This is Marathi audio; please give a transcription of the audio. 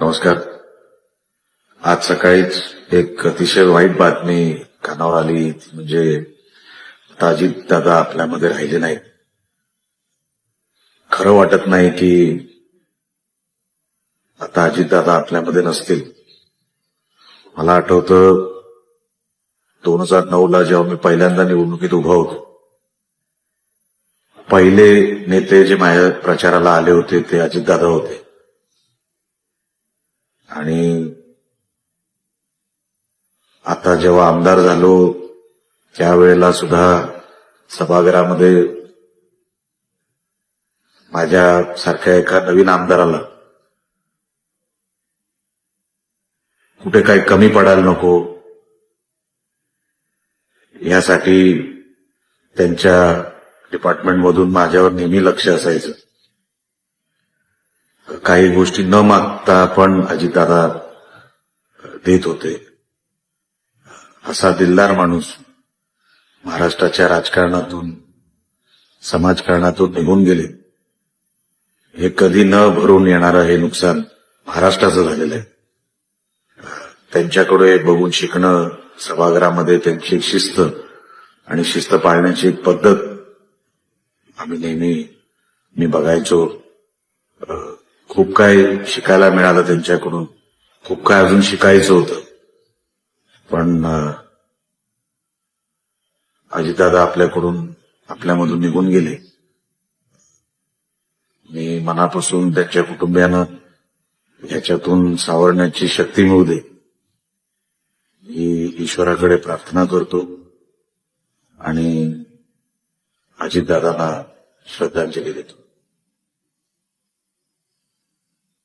नमस्कार. आज सकाळीच एक अतिशय वाईट बातमी कानावर आली. ती म्हणजे आता अजित दादा आपल्यामध्ये राहिले नाहीत. खरं वाटत नाही की आता अजित दादा आपल्यामध्ये नसतील. मला आठवतं दोन हजार नऊ ला जेव्हा मी पहिल्यांदा निवडणुकीत उभा होतो पहिले नेते जे माझ्या प्रचाराला आले होते ते अजितदादा होते. आणि आता जेव्हा आमदार झालो त्यावेळेला सुद्धा सभागृहामध्ये माझ्या सारख्या एका नवीन आमदाराला कुठे काही कमी पडायला नको यासाठी त्यांच्या डिपार्टमेंटमधून माझ्यावर नेहमी लक्ष असायचं. काही गोष्टी न मागता पण अजितदादा देत होते. असा दिलदार माणूस महाराष्ट्राच्या राजकारणातून समाजकारणातून निघून गेले. हे कधी न भरून येणारं हे नुकसान महाराष्ट्राचं झालेलं आहे. त्यांच्याकडे बघून शिकणं सभागृहामध्ये त्यांची एक शिस्त आणि शिस्त पाळण्याची एक पद्धत आम्ही नेहमी मी बघायचो. खूप काही शिकायला मिळालं त्यांच्याकडून. खूप काय अजून शिकायचं होतं. पण अजितदादा आपल्याकडून आपल्यामधून निघून गेले. मी मनापासून त्यांच्या कुटुंबियांना याच्यातून सावरण्याची शक्ती मिळू दे. ही ईश्वराकडे प्रार्थना करतो आणि अजितदादांना श्रद्धांजली देतो.